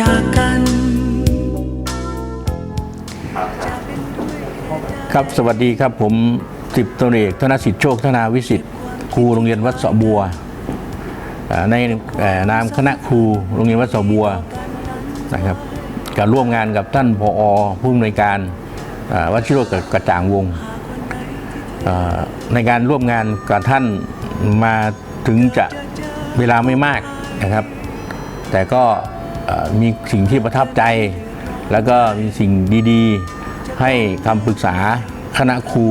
จากกัน ครับสวัสดีครับผมสิบตำรเอกธนสิทธิ์โชคธนาวิสิทธิ์ครูโรงเรียนวัดเสาบัว ในนามคณะครูโรงเรียนวัดเสาบัวนะครับการร่วมงานกับท่านผอผู้อำนวยการวัดชิโรจน์กระจ่างวงในการร่วมงานกับท่านมาถึงจะเวลาไม่มากนะครับ แต่ก็ มีสิ่งที่ประทับใจ แล้วก็มีสิ่งดีๆ ให้คำปรึกษาคณะครู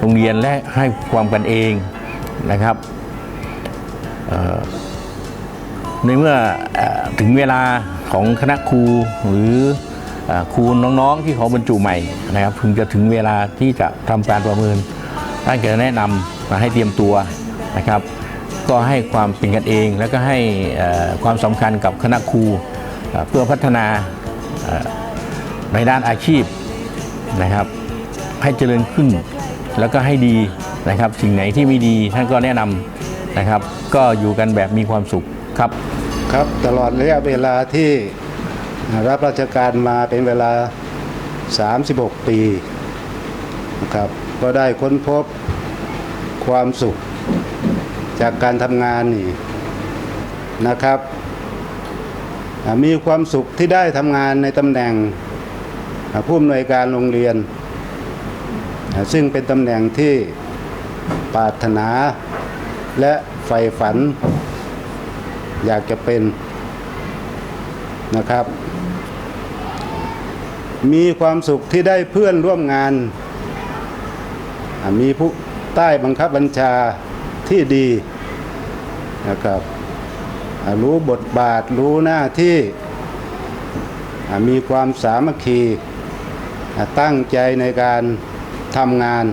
โรงเรียนและให้ความกันเองนะครับในเมื่ออถึงเวลาของคณะครูหรืออครูน้องๆที่เขาบรรจุใหม่นะครับถึงจะถึงเวลาที่จะทำการประเมินท่านก็จะแนะนำมาให้เตรียมตัวนะครับ ก็ให้ความเป็นกันเอง แล้วก็ให้ความสำคัญกับคณะครู เพื่อพัฒนาในด้านอาชีพนะครับ ให้เจริญขึ้นแล้วก็ให้ดีนะครับ สิ่งไหนที่ไม่ดีท่านก็แนะนำนะครับ ก็อยู่กันแบบมีความสุขครับครับตลอดระยะเวลาที่รับราชการมาเป็นเวลา 36 ปีนะครับก็ได้ค้นพบความสุขจากการทำงานนี่นะครับ มีความสุขที่ได้ทำงานในตำแหน่งผู้อำนวยการโรงเรียน ซึ่งเป็นตำแหน่งที่ปรารถนาและใฝ่ฝัน อยากจะเป็นนะครับ มีความสุขที่ได้เพื่อนร่วมงาน มีผู้ใต้บังคับบัญชาที่ดีนะครับ รู้บทบาทรู้หน้าที่มีความสามัคคีตั้งใจในการทำงาน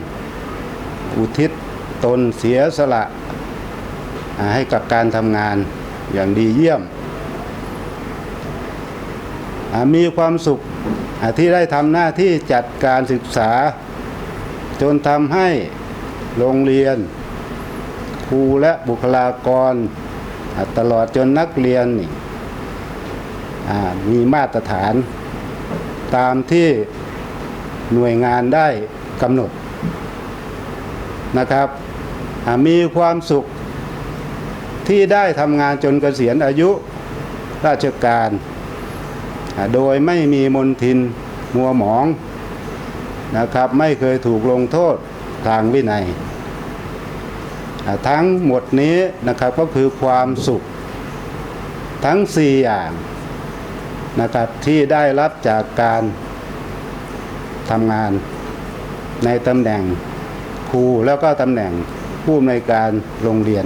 อุทิศตนเสียสละ ให้กับการทำงานอย่างดีเยี่ยม มีความสุขที่ได้ทำหน้าที่จัดการศึกษา จนทำให้โรงเรียน ครูและบุคลากร ตลอดจนนักเรียนนี่มีมาตรฐาน ตามที่หน่วยงานได้กำหนดนะครับมีความสุขที่ได้ทำงานจนเกษียณอายุราชการ โดยไม่มีมนทินมัวหมองนะครับ ไม่เคยถูกลงโทษทางวินัย ทั้งหมดนี้นะครับก็คือความสุขทั้งสี่อย่างนะครับที่ได้รับจากการทำงานในตำแหน่งครูแล้วก็ตำแหน่งผู้อำนวยการโรงเรียน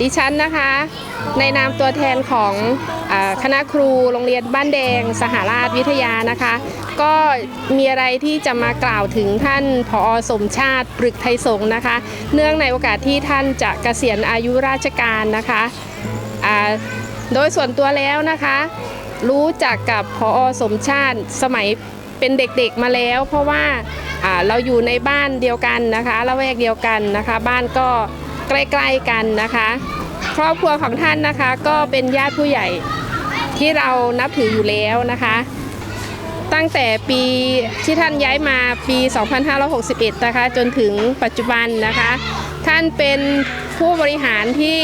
ดิฉันนะคะ ในนามตัวแทนของอคณะครูโรงเรียนบ้านแดง สหราชวิทยานะคะ ก็มีอะไรที่จะมากล่าวถึงท่านผอสมชาติปรึกไทยสงฆ์นะคะ เนื่องในโอกาสที่ท่านจะเกษียณอายุราชการนะคะโดยส่วนตัวแล้วนะคะ รู้จักกับพอสมชาติสมัยเป็นเด็กๆมาแล้ว เพราะว่าอ่าเราอยู่ในบ้านเดียวกันนะคะละแวกเดียวกันนะคะ บ้านก็ ใกล้ ๆกันนะคะ ครอบครัวของท่านนะคะก็เป็นญาติผู้ใหญ่ที่เรานับถืออยู่แล้วนะคะ ตั้งแต่ปีที่ท่านย้ายมาปี 2561 นะคะ จนถึงปัจจุบันนะคะ ท่านเป็นผู้บริหารที่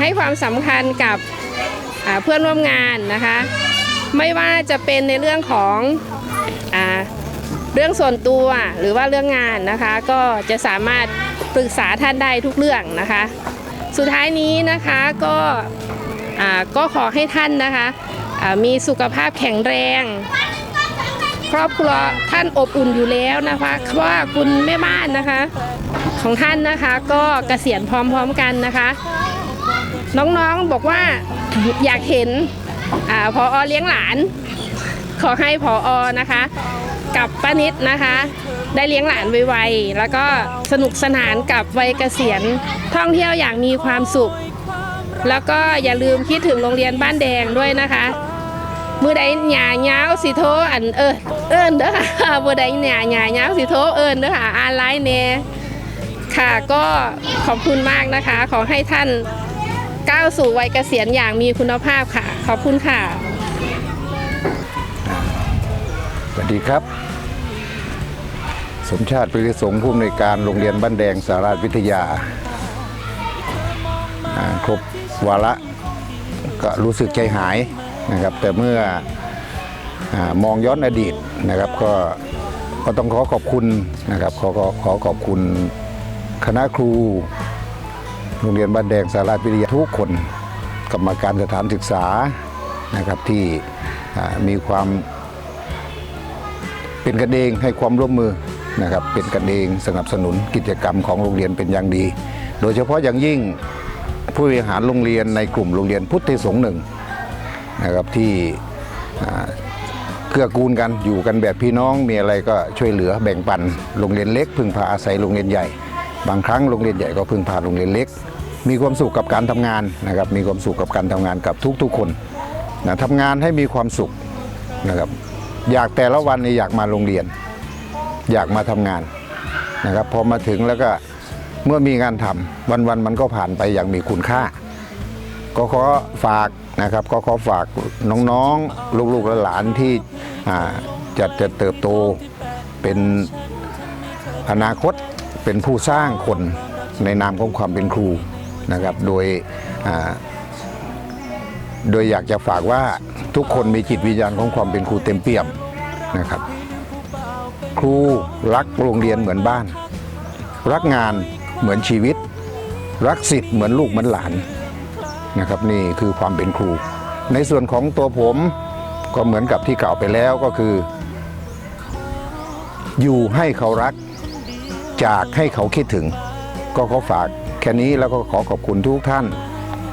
ให้ความสำคัญกับเพื่อนร่วมงานนะคะ ไม่ว่าจะเป็นในเรื่องของอเรื่องส่วนตัวหรือว่าเรื่องงานนะคะ ก็จะสามารถ ปรึกษาท่านได้ทุกเรื่องนะคะ สุดท้ายนี้นะคะก็ก็ขอให้ท่านนะคะมีสุขภาพแข็งแรง ครอบครัวท่านอบอุ่นอยู่แล้วนะคะเพราะว่าคุณแม่บ้านนะคะ ของท่านนะคะก็เกษียณพร้อมๆกันนะคะ น้องๆบอกว่าอยากเห็นอพอเลี้ยงหลาน ขอให้ผออนะคะ กับป้านิดนะคะ ได้เลี้ยงหลานไวๆแล้วก็สนุกสนานกับวัยเกษียณท่องเที่ยวอย่างมีความสุข แล้วก็อย่าลืมคิดถึงโรงเรียนบ้านแดงด้วยนะคะ มือใดหยาเงาวสิโทอันเออเอิญเด้อค่ะมือใดหยาหยาเงาวสิโทเอิญเด้อค่ะอานไลน์เน่ค่ะก็ขอบคุณมากนะคะ ขอให้ท่านก้าวสู่วัยเกษียณอย่างมีคุณภาพค่ะ ขอบคุณค่ะ สวัสดีครับ สมชาติปริสงผู้อำนวยการโรงเรียนบ้านแดงสาราวิทยา ครบวาระก็รู้สึกใจหายนะครับ แต่เมื่ออมองย้อนอดีตนะครับ ก็ก็ต้องขอขอบคุณนะครับขอขอขอขอบคุณคณะครู โรงเรียนบ้านแดงสาราวิทยาทุกคนกรรมการสถานศึกษานะครับที่มีความเป็นกันเองให้ความร่วมมือ นะครับเป็นกันเองสนับสนุนกิจกรรมของโรงเรียนเป็นอย่างดี โดยเฉพาะอย่างยิ่งผู้บริหารโรงเรียนในกลุ่มโรงเรียนพุทธสงฆ์หนึ่งนะครับที่เกื้อกูลกันอยู่กันแบบพี่น้องมีอะไรก็ช่วยเหลือแบ่งปันโรงเรียนเล็ก พึ่งพาอาศัยโรงเรียนใหญ่ บางครั้งโรงเรียนใหญ่ก็พึ่งพาโรงเรียนเล็ก มีความสุขกับการทำงานนะครับมีความสุขกับการทำงานกับทุกๆคนนะทำงานให้มีความสุขนะครับอยากแต่ละวันนี่อยากมาโรงเรียน อยากมาทำงานนะครับพอมาถึงแล้วก็เมื่อมีงานทำวันๆมันก็ผ่านไปอย่างมีคุณค่า ก็ขอฝากนะครับก็ขอฝากน้องๆ ลูกๆและหลานที่จะจะเติบโตเป็นอนาคตเป็นผู้สร้างคนในนามของความเป็นครูนะครับโดยโดยอยากจะฝากว่าทุกคนมีจิตวิญญาณของความเป็นครูเต็มเปี่ยมนะครับ ครู รักโรงเรียนเหมือนบ้าน รักงานเหมือนชีวิต รักสิทธิ์เหมือนลูกเหมือนหลานนะครับนี่คือความเป็นครู ในส่วนของตัวผมก็เหมือนกับที่กล่าวไปแล้วก็คือ อยู่ให้เขารัก จากให้เขาคิดถึง ก็ขอฝากแค่นี้แล้วก็ขอขอบคุณทุกท่าน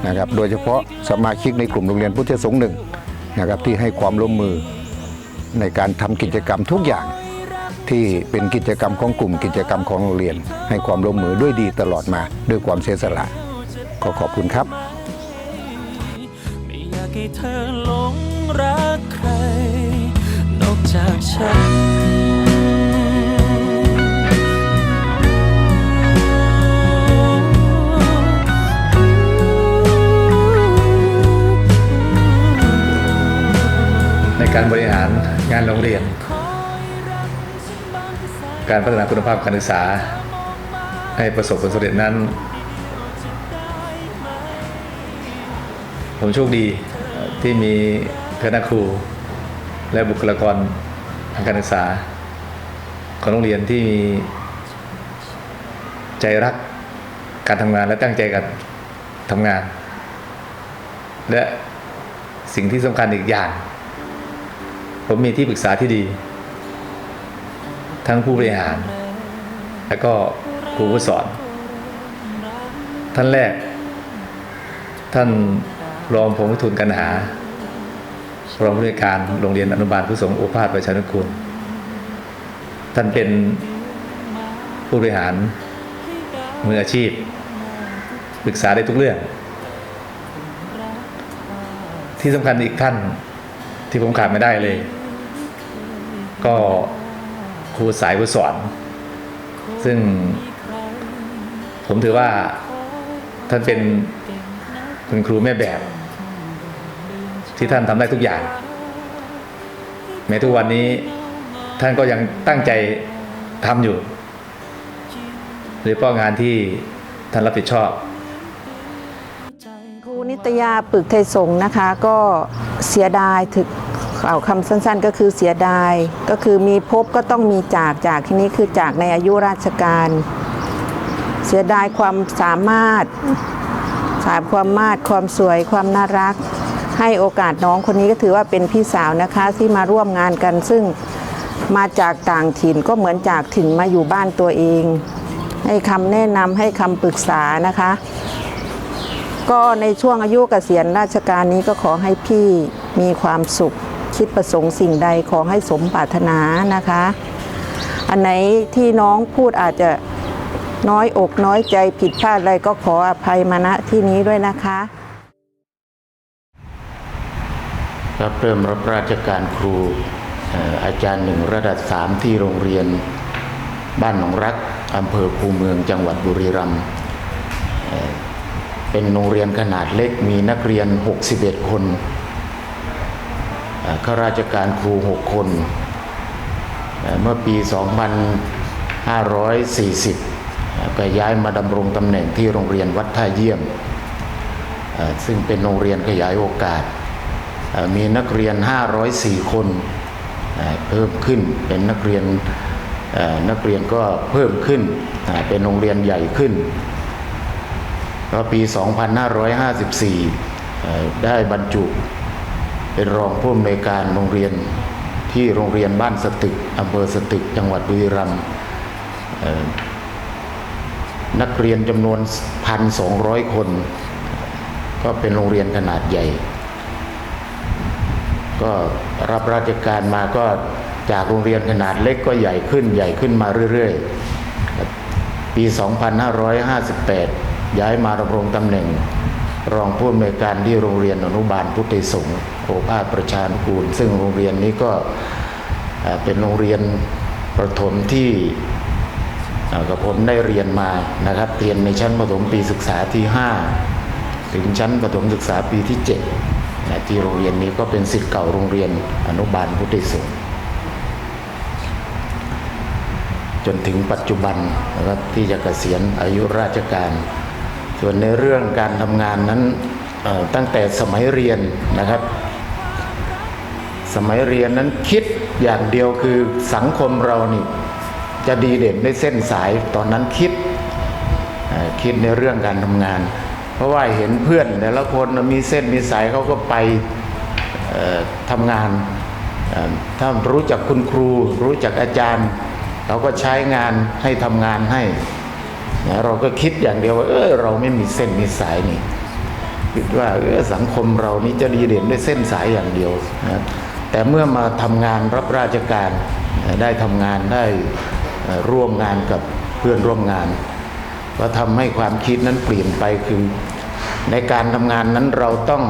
นะครับโดยเฉพาะสมาชิกในกลุ่มโรงเรียนพุทธสงฆ์หนึ่งนะครับที่ให้ความร่วมมือในการทำกิจกรรมทุกอย่าง ที่เป็นกิจกรรมของกลุ่มกิจกรรมของโรงเรียน ให้ความร่วมมือด้วยดีตลอดมาด้วยความเสียสละขอขอบคุณครับไม่อยากให้เธอหลงรักใคร นอกจากฉันในการบริหารงานโรงเรียน การพัฒนาคุณภาพการศึกษา ให้ประสบผลสำเร็จนั้น ผมโชคดีที่มีคณะครู และบุคลากรทางการศึกษา ของโรงเรียนที่มีใจรักการทำงานและตั้งใจการทำงาน และสิ่งที่สำคัญอีกอย่าง ผมมีที่ปรึกษาที่ดี ทั้งผู้บริหาร และก็ครูผู้สอน ท่านแรก ท่านรองผมวิทูลกันหารองผู้ในวยการโรงเรียนอนุบาลผู้สงโอภาสประชานุกูลท่านเป็นผู้บริหารมืออาชีพปรึกษาได้ทุกเรื่อง ที่สำคัญอีกท่านที่ผมขาดไม่ได้เลย ก็ ครูสายผู้สอน ซึ่งผมถือว่าท่านเป็นคุณครูแม่แบบ ที่ท่านทำได้ทุกอย่าง แม้ทุกวันนี้ท่านก็ยังตั้งใจทำอยู่โดยเฉพาะงานที่ท่านรับผิดชอบครูนิตยาปึกไทยสงฆ์นะคะก็เสียดายถึก เอาคำสั้นๆ ก็คือเสียดาย ก็คือมีพบก็ต้องมีจากจากที่นี้คือจากในอายุราชการ เสียดายความสามารถ สามความมาดความสวยความน่ารัก ให้โอกาสน้องคนนี้ก็ถือว่าเป็นพี่สาวนะคะที่มาร่วมงานกันซึ่งมาจากต่างถิ่นก็เหมือนจากถิ่นมาอยู่บ้านตัวเอง ให้คำแนะนำให้คำปรึกษานะคะ ก็ในช่วงอายุเกษียณราชการนี้ก็ขอให้พี่มีความสุข คิดประสงค์สิ่งใดขอให้สมปรารถนานะคะ อันไหนที่น้องพูดอาจจะน้อยอกน้อยใจผิดพลาดอะไรก็ขออภัยมาณที่นี้ด้วยนะคะ รับเริ่มรับราชการครูอาจารย์หนึ่งระดับสามที่โรงเรียนบ้านหนองรักอำเภอคูเมืองจังหวัดบุรีรัมย์เป็นโรงเรียนขนาดเล็กมีนักเรียน 61 คนเอ่อ ข้าราชการครู 6 คนเอ่อเมื่อปี 2540เอ่อก็ย้ายมาดำรงตำแหน่งที่โรงเรียนวัดท่าเยี่ยม ซึ่งเป็นโรงเรียนขยายโอกาส มีนักเรียน 504 คนเอ่อเพิ่มขึ้นเป็นนักเรียนนักเรียนก็เพิ่มขึ้นเป็นโรงเรียนใหญ่ขึ้นก็ปี 2554เอ่ได้บรรจุ เป็นรองผู้อำนวยการโรงเรียนที่โรงเรียนบ้านสตึกอำเภอสตึกจังหวัดบุรีรัมย์นักเรียนจำนวน 1,200 คน ก็เป็นโรงเรียนขนาดใหญ่ ก็รับราชการมาก็จากโรงเรียนขนาดเล็กก็ใหญ่ขึ้นใหญ่ขึ้นมาเรื่อยๆ ปี 2558 ย้ายมาดำรงตำแหน่ง รองผู้อำนวยการที่โรงเรียนอนุบาลพุทธิสงฆ์โอภาสประชานุกูล ซึ่งโรงเรียนนี้ก็เป็นโรงเรียนประถมที่กับผมได้เรียนมานะครับเรียนในชั้นประถมปีศึกษาที่ 5 ถึงชั้นประถมศึกษาปีที่7นะที่โรงเรียนนี้ก็เป็นสิทธิ์เก่าโรงเรียนอนุบาลพุทธิสงฆ์จนถึงปัจจุบันนะครับที่จะเกษียณอายุราชการ ส่วนในเรื่องการทำงานนั้นตั้งแต่สมัยเรียนนะครับ สมัยเรียนนั้นคิดอย่างเดียวคือสังคมเรานี่จะดีเด่นด้วยเส้นสายตอนนั้นคิดคิดในเรื่องการทำงาน เพราะว่าเห็นเพื่อนแต่ละคนมีเส้นมีสายเขาก็ไปทำงานถ้ารู้จักคุณครู รู้จักอาจารย์เขาก็ใช้งานให้ทำงานให้ นะเราก็คิดอย่างเดียวว่า เออเราไม่มีเส้นมีสายนี่คิดว่าเออสังคมเรานี่จะดีเด่นด้วยเส้นสายอย่างเดียวนะแต่เมื่อมาทำงานรับราชการได้ทำงานได้ร่วมงานกับเพื่อนร่วมงาน ก็ทำให้ความคิดนั้นเปลี่ยนไปคือในการทำงานนั้นเราต้อง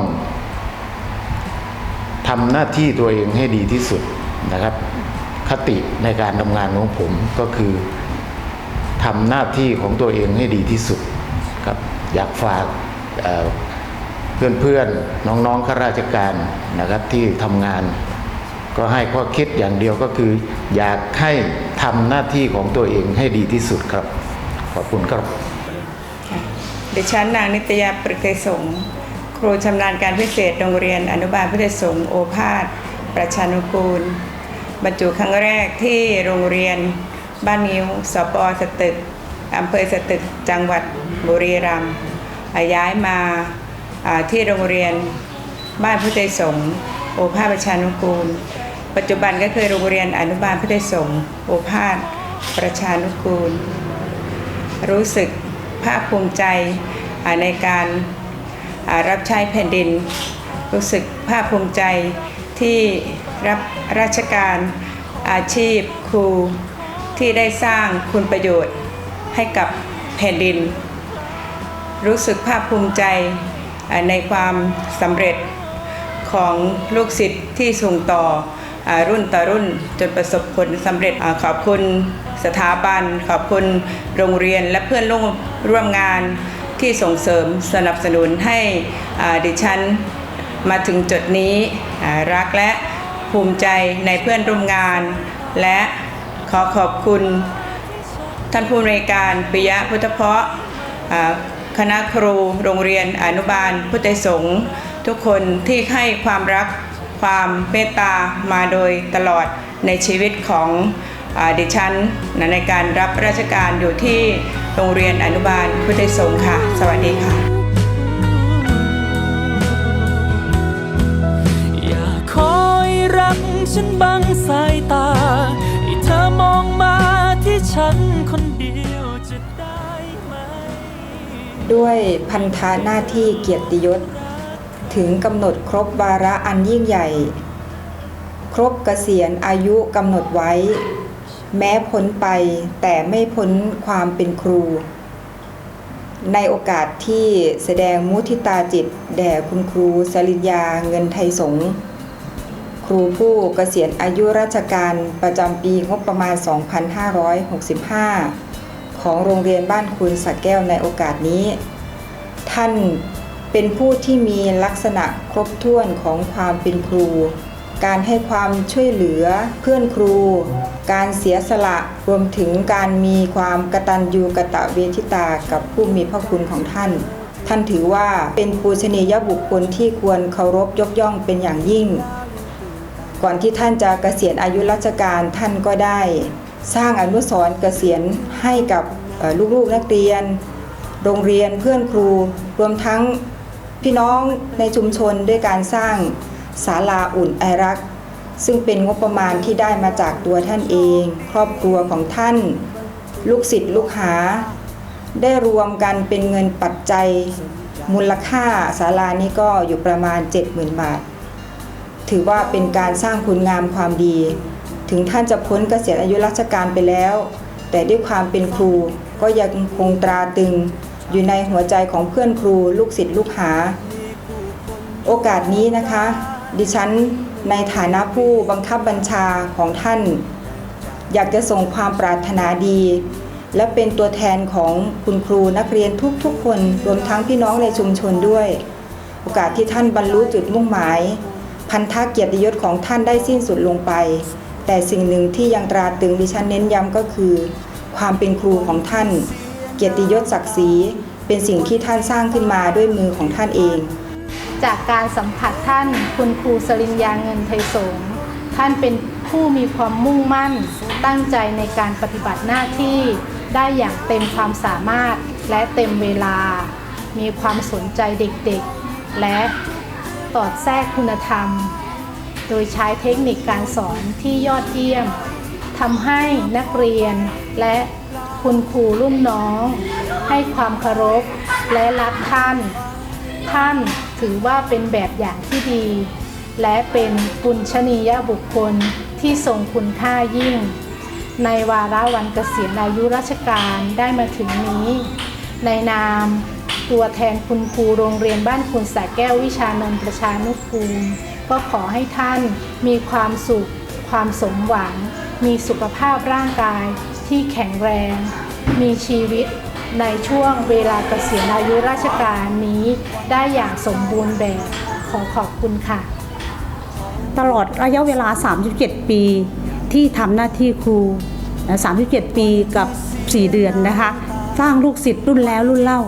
ทำหน้าที่ตัวเองให้ดีที่สุดนะครับ คติในการทำงานของผมก็คือ ทำหน้าที่ของตัวเองให้ดีที่สุดครับอยากฝากเอ่อเพื่อนๆน้องๆข้าราชการนะครับที่ทำงาน ก็ให้ข้อคิดอย่างเดียวก็คือ อยากให้ทำหน้าที่ของตัวเองให้ดีที่สุดครับ ขอบคุณครับดิฉันนางนิตยาปริเกสงครูชำนาญการพิเศษโรงเรียนอนุบาลพุทธสงฆ์โอภาส ประชานุกูล บรรจุครั้งแรกที่โรงเรียน บ้านนิ้วสปอสตึกอำเภอสตึกจังหวัดบุรีรัมย์ย้ายมาที่โรงเรียนบ้านพุทธสงฆ์โอภาสประชานุกูล ปัจจุบันก็คือโรงเรียนอนุบาลพุทธสงฆ์โอภาสประชานุกูล รู้สึกภาคภูมิใจในการรับใช้แผ่นดิน รู้สึกภาคภูมิใจที่รับราชการอาชีพครู ที่ได้สร้างคุณประโยชน์ให้กับแผ่นดิน รู้สึกภาคภูมิใจในความสำเร็จของลูกศิษย์ที่ส่งต่ออรุ่นต่อรุ่นจนประสบผลสำเร็จอขอบคุณสถาบัน ขอบคุณโรงเรียนและเพื่อนร่วมร่วมงานที่ส่งเสริมสนับสนุนให้ดิฉันมาถึงจุดนี้รักและภูมิใจในเพื่อนร่วมงาน และ ขอขอบคุณท่านผู้อำนวยการปิยะพุทธเพาะคณะครูโรงเรียนอนุบาลพุทธสงฆ์ทุกคนที่ให้ความรักความเมตตามาโดยตลอดในชีวิตของอดิฉันในการรับราชการอยู่ที่โรงเรียนอนุบาลพุทธสงฆ์ค่ะ สวัสดีค่ะอยากคอยรักฉันบังสายตา ด้วยพันธะหน้าที่เกียรติยศ ถึงกำหนดครบวาระอันยิ่งใหญ่ ครบเกษียณอายุกำหนดไว้ แม้พ้นไปแต่ไม่พ้นความเป็นครู ในโอกาสที่แสดงมุทิตาจิต แด่คุณครูสริญญาเงินไทยสงฆ์ครูผู้เกษียณอายุราชการประจำปีงบประมาณ 2565 ของโรงเรียนบ้านคุณสักแก้วในโอกาสนี้ ท่านเป็นผู้ที่มีลักษณะครบถ้วนของความเป็นครู การให้ความช่วยเหลือเพื่อนครู การเสียสละรวมถึงการมีความกตัญญูกะตะเวทิตากับผู้มีพระคุณของท่าน ท่านถือว่าเป็นปูชนียบุคคลที่ควรเคารพยกย่องเป็นอย่างยิ่ง ก่อนที่ท่านจะเกษียณอายุราชการท่านก็ได้ สร้างอนุสรณ์เกษียณให้กับลูกๆนักเรียน โรงเรียนเพื่อนครู รวมทั้งพี่น้องในชุมชนด้วยการสร้างศาลาอุ่นไอรัก ซึ่งเป็นงบประมาณที่ได้มาจากตัวท่านเอง ครอบครัวของท่าน ลูกศิษย์ลูกหา ได้รวมกันเป็นเงินปัจจัยมูลค่าศาลานี้ก็อยู่ประมาณ 70,000 บาท ถือว่าเป็นการสร้างคุณงามความดี ถึงท่านจะพ้นเกษียณอายุราชการไปแล้ว แต่ด้วยความเป็นครูก็ยังคงตราตึง อยู่ในหัวใจของเพื่อนครูลูกศิษย์ลูกหา โอกาสนี้นะคะ ดิฉันในฐานะผู้บังคับบัญชาของท่าน อยากจะส่งความปรารถนาดี และเป็นตัวแทนของคุณครูนักเรียนทุกๆ คนรวมทั้งพี่น้องในชุมชนด้วย โอกาสที่ท่านบรรลุจุดมุ่งหมาย พันธะเกียรติยศของท่านได้สิ้นสุดลงไป แต่สิ่งหนึ่งที่ยังตราตรึงดิฉันเน้นย้ำก็คือ ความเป็นครูของท่าน เกียรติยศศักดิ์ศรีเป็นสิ่งที่ท่านสร้างขึ้นมาด้วยมือของท่านเอง จากการสัมผัสท่านคุณครูสริญญาเงินไทยสงฆ์ท่านเป็นผู้มีความมุ่งมั่น ตั้งใจในการปฏิบัติหน้าที่ ได้อย่างเต็มความสามารถและเต็มเวลา มีความสนใจเด็กๆ และตอดแทรกคุณธรรม โดยใช้เทคนิคการสอนที่ยอดเยี่ยมทำให้นักเรียนและคุณครูรุ่นน้อง ให้ความเคารพและรักท่าน ท่านถือว่าเป็นแบบอย่างที่ดี และเป็นปุญชนียบุคคลที่ทรงคุณค่ายิ่ง ในวาระวันเกษียณอายุราชการได้มาถึงนี้ ในนาม ตัวแทนคุณครูโรงเรียนบ้านคุณสาแก้ววิชานนท์ประชานุกูล ก็ขอให้ท่านมีความสุข ความสมหวัง มีสุขภาพร่างกายที่แข็งแรง มีชีวิตในช่วงเวลาเกษียณอายุราชการนี้ได้อย่างสมบูรณ์แบบ ขอขอบคุณค่ะ ตลอดระยะเวลา 37 ปีที่ทำหน้าที่ครู 37 ปีกับ 4 เดือนนะคะ สร้างลูกศิษย์รุ่นแล้วรุ่นเล่า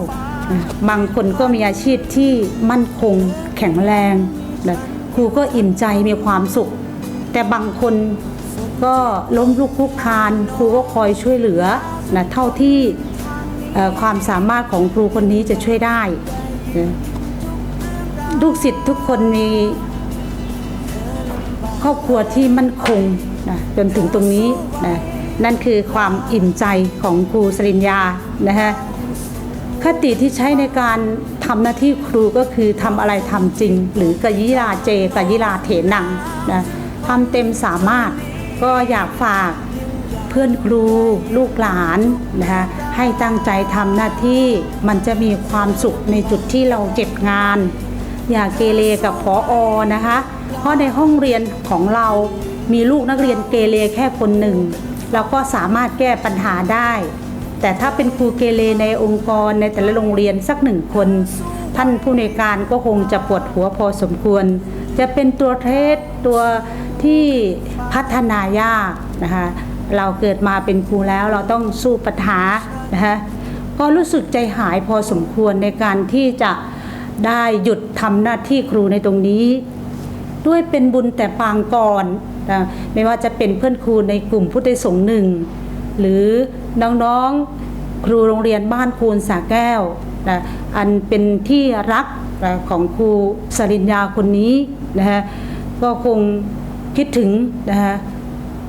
บางคนก็มีอาชีพที่มั่นคงแข็งแรง ครูก็อิ่มใจมีความสุข แต่บางคนก็ล้มลุกคลุกคลานครูก็คอยช่วยเหลือนะเท่าที่ความสามารถของครูคนนี้จะช่วยได้ ลูกศิษย์ทุกคนมีครอบครัวที่มั่นคงนะจนถึงตรงนี้นะนั่นคือความอิ่มใจของครูสริญญานะฮะคติที่ใช้ในการ ทำหน้าที่ครูก็คือทำอะไรทำจริง หรือกยิลาเจกยิลาเถนังนะทำเต็มสามารถก็อยากฝากเพื่อนครูลูกหลานนะคะให้ตั้งใจทำหน้าที่มันจะมีความสุขในจุดที่เราเจ็บงาน อย่าเกเรกับพออนะคะ เพราะในห้องเรียนของเรามีลูกนักเรียนเกเรแค่คนหนึ่งเราก็สามารถแก้ปัญหาได้ แต่ถ้าเป็นครูเกเรในองค์กรในแต่ละโรงเรียนสักหนึ่งคน ท่านผู้ในการก็คงจะปวดหัวพอสมควร จะเป็นตัวเทสตัวที่พัฒนายากนะคะเราเกิดมาเป็นครูแล้วเราต้องสู้ปัญหานะคะก็รู้สึกใจหายพอสมควรในการที่จะได้หยุดทำหน้าที่ครูในตรงนี้ ด้วยเป็นบุญแต่ปางก่อนนะไม่ว่าจะเป็นเพื่อนครูในกลุ่มพุทธสงหนึ่ง หรือน้องๆครูโรงเรียนบ้านคูนสาแก้วนะอันเป็นที่รักนะของครูสริญญาคนนี้นะฮะก็คงคิดถึงนะฮะ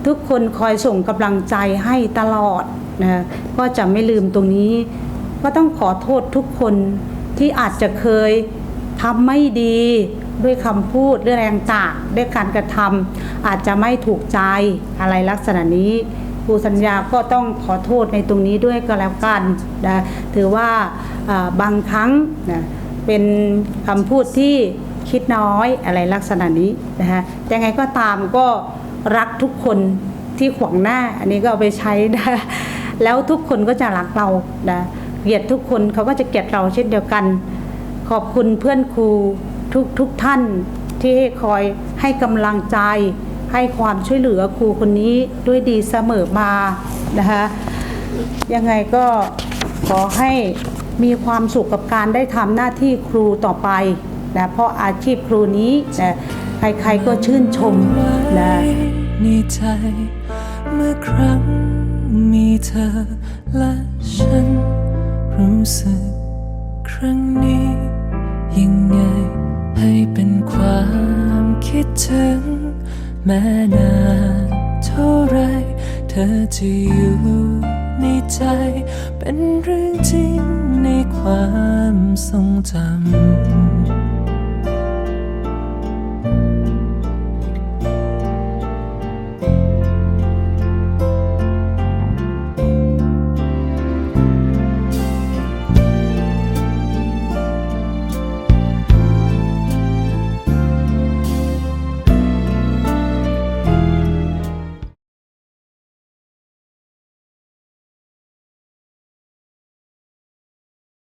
ทุกคนคอยส่งกำลังใจให้ตลอดนะฮะก็จะไม่ลืมตรงนี้ ก็ต้องขอโทษทุกคนที่อาจจะเคยทำไม่ดีด้วยคำพูดด้วยแรงจากด้วยการกระทำอาจจะไม่ถูกใจอะไรลักษณะนี้ ครูสัญญาก็ต้องขอโทษในตรงนี้ด้วยก็แล้วกันนะถือว่าบางครั้งนะเป็นคำพูดที่คิดน้อยอะไรลักษณะนี้นะคะยังไงก็ตามก็รักทุกคนที่ขวางหน้า อันนี้ก็เอาไปใช้นะแล้วทุกคนก็จะรักเรานะเกลียดทุกคนเขาก็จะเกลียดเราเช่นเดียวกัน ขอบคุณเพื่อนครูทุกทุกท่านที่คอยให้กำลังใจ ให้ความช่วยเหลือครูคนนี้ด้วยดีเสมอมานะคะยังไงก็ขอให้มีความสุขกับการได้ทำหน้าที่ครูต่อไปนะเพราะอาชีพครูนี้นะใครๆก็ชื่นชมนะในใจเมื่อครั้งมีเธอและฉัน รู้สึกครั้งนี้ยังไงให้เป็นความคิดถึง แม้นานเท่าไร เธอจะอยู่ในใจ เป็นเรื่องจริงในความทรงจำ